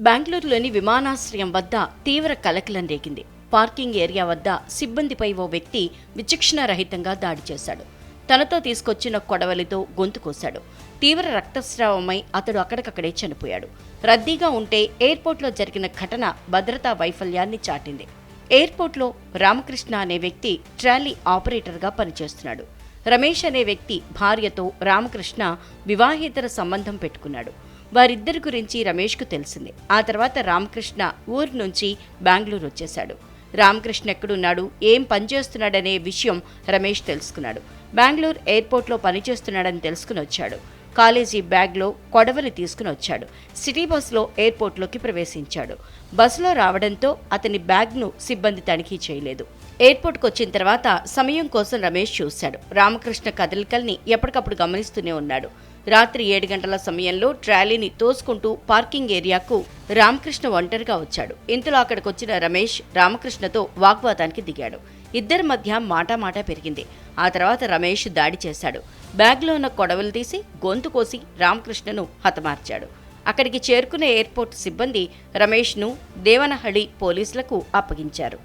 బెంగళూరులోని విమానాశ్రయం వద్ద తీవ్ర కలకలం రేగింది. పార్కింగ్ ఏరియా వద్ద సిబ్బందిపై ఓ వ్యక్తి విచక్షణారహితంగా దాడి చేశాడు. తనతో తీసుకొచ్చిన కొడవలితో గొంతు కోశాడు. తీవ్ర రక్తస్రావమై అతడు అక్కడికక్కడే చనిపోయాడు. రద్దీగా ఉంటే ఎయిర్పోర్ట్లో జరిగిన ఘటన భద్రతా వైఫల్యాన్ని చాటింది. ఎయిర్పోర్ట్లో రామకృష్ణ అనే వ్యక్తి ట్రాలీ ఆపరేటర్గా పనిచేస్తున్నాడు. రమేష్ అనే వ్యక్తి భార్యతో రామకృష్ణ వివాహేతర సంబంధం పెట్టుకున్నాడు. వారిద్దరి గురించి రమేష్కు తెలిసింది. ఆ తర్వాత రామకృష్ణ ఊరు నుంచి బెంగళూరు వచ్చేశాడు. రామకృష్ణ ఎక్కడున్నాడు? ఏం పనిచేస్తున్నాడనే విషయం రమేష్ తెలుసుకున్నాడు. బెంగళూరు ఎయిర్పోర్ట్లో పనిచేస్తున్నాడని తెలుసుకుని వచ్చాడు. కాలేజీ బ్యాగ్లో కొడవలి తీసుకుని వచ్చాడు. సిటీ బస్సులో ఎయిర్పోర్ట్లోకి ప్రవేశించాడు. బస్సులో రావడంతో అతని బ్యాగ్ను సిబ్బంది తనిఖీ చేయలేదు. ఎయిర్పోర్ట్కి వచ్చిన తర్వాత సమయం కోసం రమేష్ చూశాడు. రామకృష్ణ కదలికల్ని ఎప్పటికప్పుడు గమనిస్తూనే ఉన్నాడు. రాత్రి ఏడు గంటల సమయంలో ట్రాలీని తోసుకుంటూ పార్కింగ్ ఏరియాకు రామకృష్ణ ఒంటరిగా వచ్చాడు. ఇంతలో అక్కడికి వచ్చిన రమేష్ రామకృష్ణతో వాగ్వాదానికి దిగాడు. ఇద్దరి మధ్య మాటామాటా పెరిగింది. ఆ తర్వాత రమేష్ దాడి చేశాడు. బ్యాగ్లో ఉన్న కొడవలు తీసి గొంతు కోసి రామకృష్ణను హతమార్చాడు. అక్కడికి చేరుకున్న ఎయిర్పోర్ట్ సిబ్బంది రమేష్ను దేవనహళి పోలీసులకు అప్పగించారు.